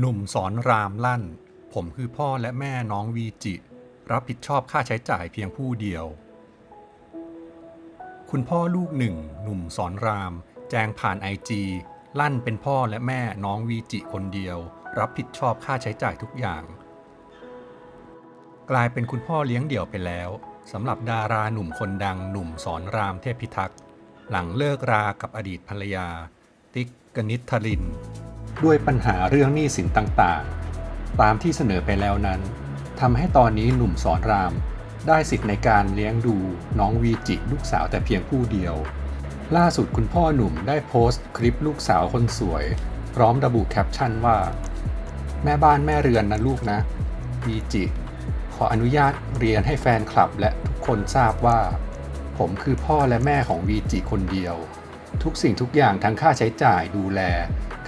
หนุ่มสอนรามลั่น ผมคือพ่อและแม่น้องวีจิ รับผิดชอบค่าใช้จ่ายเพียงผู้เดียว คุณพ่อลูกหนึ่ง หนุ่มสอนราม แจ้งผ่านไอจีลั่นเป็นพ่อและแม่น้องวีจิคนเดียว รับผิดชอบค่าใช้จ่ายทุกอย่าง กลายเป็นคุณพ่อเลี้ยงเดี่ยวไปแล้วสำหรับดาราหนุ่มคนดังหนุ่มสอนรามเทพิทักษ์ หลังเลิกรากับอดีตภรรยา ติ๊กกนิษฐริน ด้วยปัญหาเรื่องหนี้สินต่างๆ ตามที่เสนอไปแล้วนั้นทำให้ตอนนี้หนุ่มสอนราม ได้สิทธิ์ในการเลี้ยงดูน้องวีจิลูกสาวแต่เพียงผู้เดียว ล่าสุดคุณพ่อหนุ่มได้โพสต์คลิปลูกสาวคนสวย พร้อมระบุแคปชั่นว่า แม่บ้านแม่เรือนนะลูกนะวีจิขออนุญาตเรียนให้แฟนคลับและทุกคนทราบว่า ผมคือพ่อและแม่ของวีจิคนเดียว ทุกสิ่งทุกอย่างทั้งค่าใช้จ่ายดูแล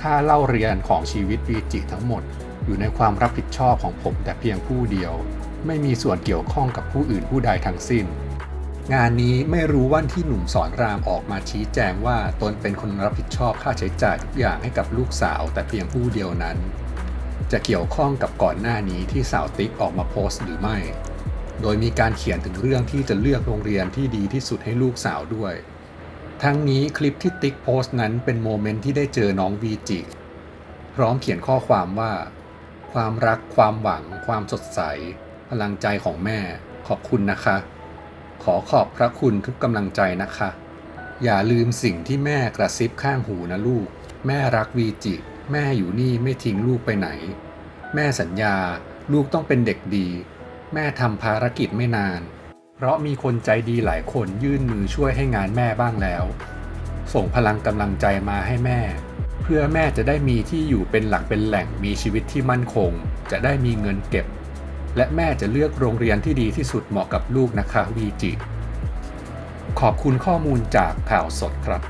ค่าเล่าเรียนของชีวิตวีจิทั้งหมด อยู่ในความรับผิดชอบของผมแต่เพียงผู้เดียว ไม่มีส่วนเกี่ยวข้องกับผู้อื่นผู้ใดทั้งสิ้น งานนี้ไม่รู้ว่าที่หนุ่มสอนรามออกมาชี้แจงว่าตนเป็นคนรับผิดชอบค่าใช้จ่ายทุกอย่างให้กับลูกสาวแต่เพียงผู้เดียวนั้น จะเกี่ยวข้องกับก่อนหน้านี้ที่สาวติ๊กออกมาโพสต์หรือไม่ โดยมีการเขียนถึงเรื่องที่จะเลือกโรงเรียนที่ดีที่สุดให้ลูกสาวด้วย ทั้งนี้คลิปที่ติ๊กโพสต์นั้นเป็นโมเมนต์ที่ได้เจอน้องวีจิพร้อมเขียนข้อความว่า ความรักความหวัง ความสดใส พลังใจของแม่ ขอบคุณนะคะ ขอขอบพระคุณทุกกำลังใจนะคะ อย่าลืมสิ่งที่แม่กระซิบข้างหูนะลูก แม่รักวีจิ แม่อยู่นี่ไม่ทิ้งลูกไปไหน แม่สัญญา ลูกต้องเป็นเด็กดี แม่ทำภารกิจไม่นาน เพราะมีคนใจดีหลายคนยื่นมือช่วยให้งานแม่บ้างแล้ว ส่งพลังกำลังใจมาให้แม่ เพื่อแม่จะได้มีที่อยู่เป็นหลักเป็นแหล่งมีชีวิตที่มั่นคง จะได้มีเงินเก็บ และแม่จะเลือกโรงเรียนที่ดีที่สุดเหมาะกับลูกนะคะวีจิ ขอบคุณข้อมูลจากข่าวสดครับ